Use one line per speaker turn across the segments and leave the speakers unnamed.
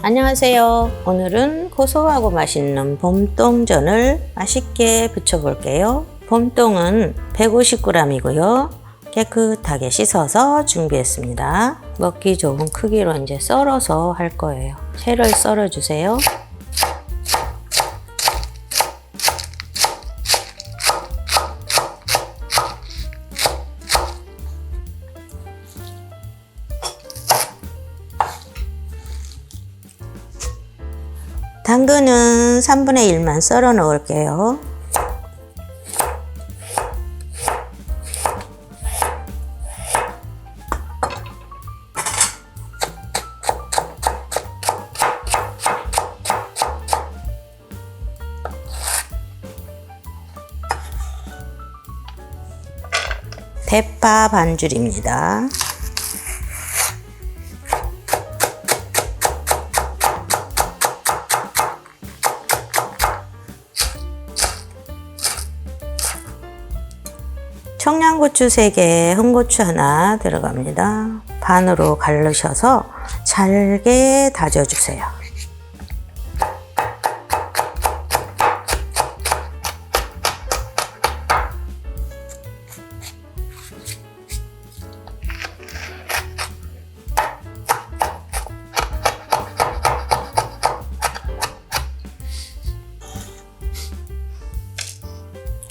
안녕하세요. 오늘은 고소하고 맛있는 봄동전을 맛있게 부쳐볼게요. 봄동은 150g이고요. 깨끗하게 씻어서 준비했습니다. 먹기 좋은 크기로 이제 썰어서 할 거예요. 채를 썰어주세요. 당근은 3분의 1만 썰어 넣을게요. 대파 반줄입니다. 청양고추 3개, 홍고추 하나 들어갑니다. 반으로 갈르셔서 잘게 다져주세요.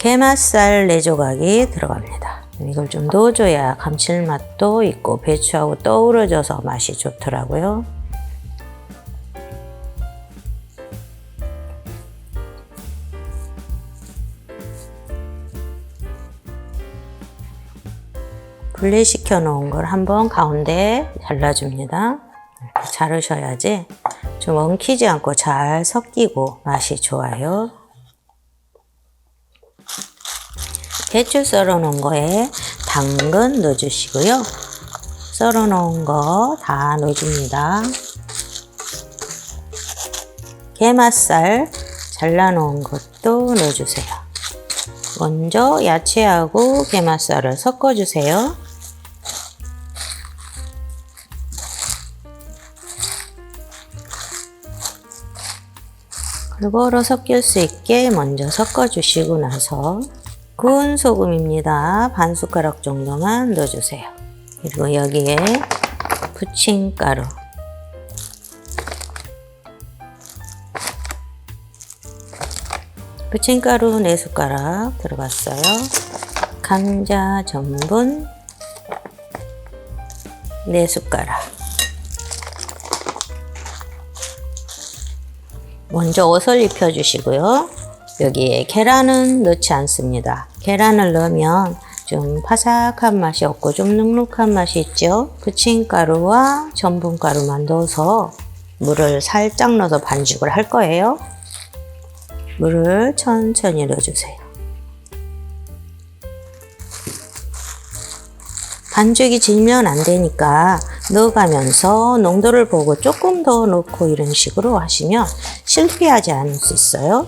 게맛살 4조각이 들어갑니다. 이걸 좀 넣어줘야 감칠맛도 있고 배추하고 떠우러져서 맛이 좋더라고요. 분리시켜 놓은 걸 한번 가운데 잘라줍니다. 자르셔야지 좀 엉키지 않고 잘 섞이고 맛이 좋아요. 배추 썰어 놓은 거에 당근 넣어주시고요. 썰어 놓은 거 다 넣어줍니다. 게맛살 잘라 놓은 것도 넣어주세요. 먼저 야채하고 게맛살을 섞어주세요. 골고루 섞일 수 있게 먼저 섞어주시고 나서 구운 소금입니다. 반 숟가락 정도만 넣어주세요. 그리고 여기에 부침가루. 부침가루 4숟가락 들어갔어요. 감자 전분 4숟가락. 먼저 옷을 입혀주시고요. 여기에 계란은 넣지 않습니다. 계란을 넣으면 좀 바삭한 맛이 없고 좀 눅눅한 맛이 있죠. 부침가루와 전분가루만 넣어서 물을 살짝 넣어서 반죽을 할 거예요. 물을 천천히 넣어주세요. 반죽이 질면 안 되니까 넣어가면서 농도를 보고 조금 더 넣고 이런 식으로 하시면 실패하지 않을 수 있어요.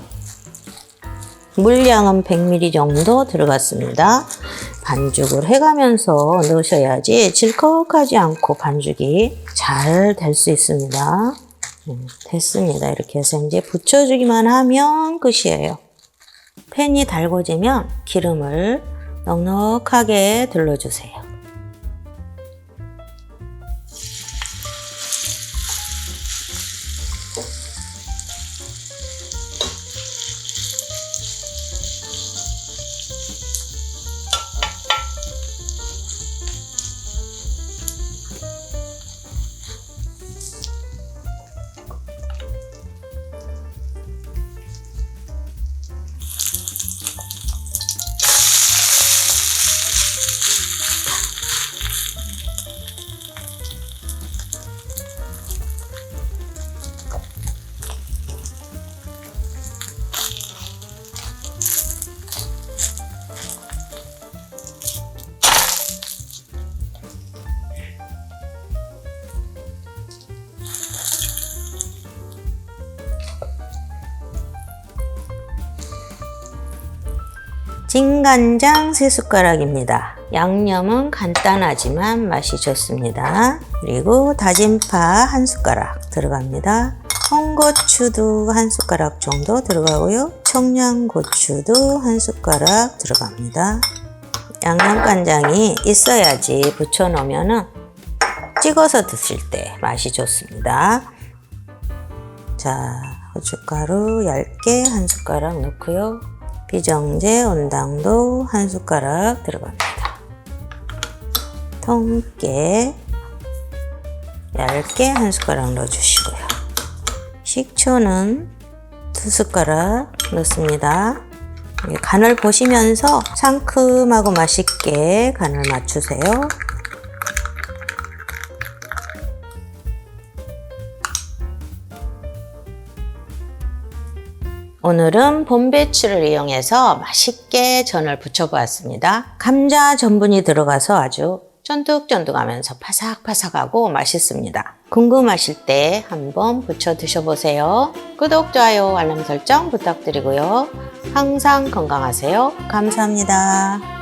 물량은 100ml 정도 들어갔습니다. 반죽을 해가면서 넣으셔야지 질컥하지 않고 반죽이 잘 될 수 있습니다. 음, 됐습니다. 이렇게 해서 이제 붙여주기만 하면 끝이에요. 팬이 달궈지면 기름을 넉넉하게 둘러주세요. 진간장 3숟가락입니다. 양념은 간단하지만 맛이 좋습니다. 그리고 다진 파한 숟가락 들어갑니다. 홍고추도 한 숟가락 정도 들어가고요. 청양고추도 한 숟가락 들어갑니다. 양념간장이 있어야지 부쳐놓으면 찍어서 드실 때 맛이 좋습니다. 자, 고춧가루 얇게 한 숟가락 넣고요. 비정제 온당도 한 숟가락 들어갑니다. 통깨 얇게 한 숟가락 넣어주시고요. 식초는 두 숟가락 넣습니다. 예, 간을 보시면서 상큼하고 맛있게 간을 맞추세요. 오늘은 봄배추를 이용해서 맛있게 전을 부쳐보았습니다. 감자 전분이 들어가서 아주 쫀득쫀득하면서 바삭바삭하고 맛있습니다. 궁금하실 때 한번 부쳐 드셔보세요. 구독, 좋아요, 알람 설정 부탁드리고요. 항상 건강하세요. 감사합니다.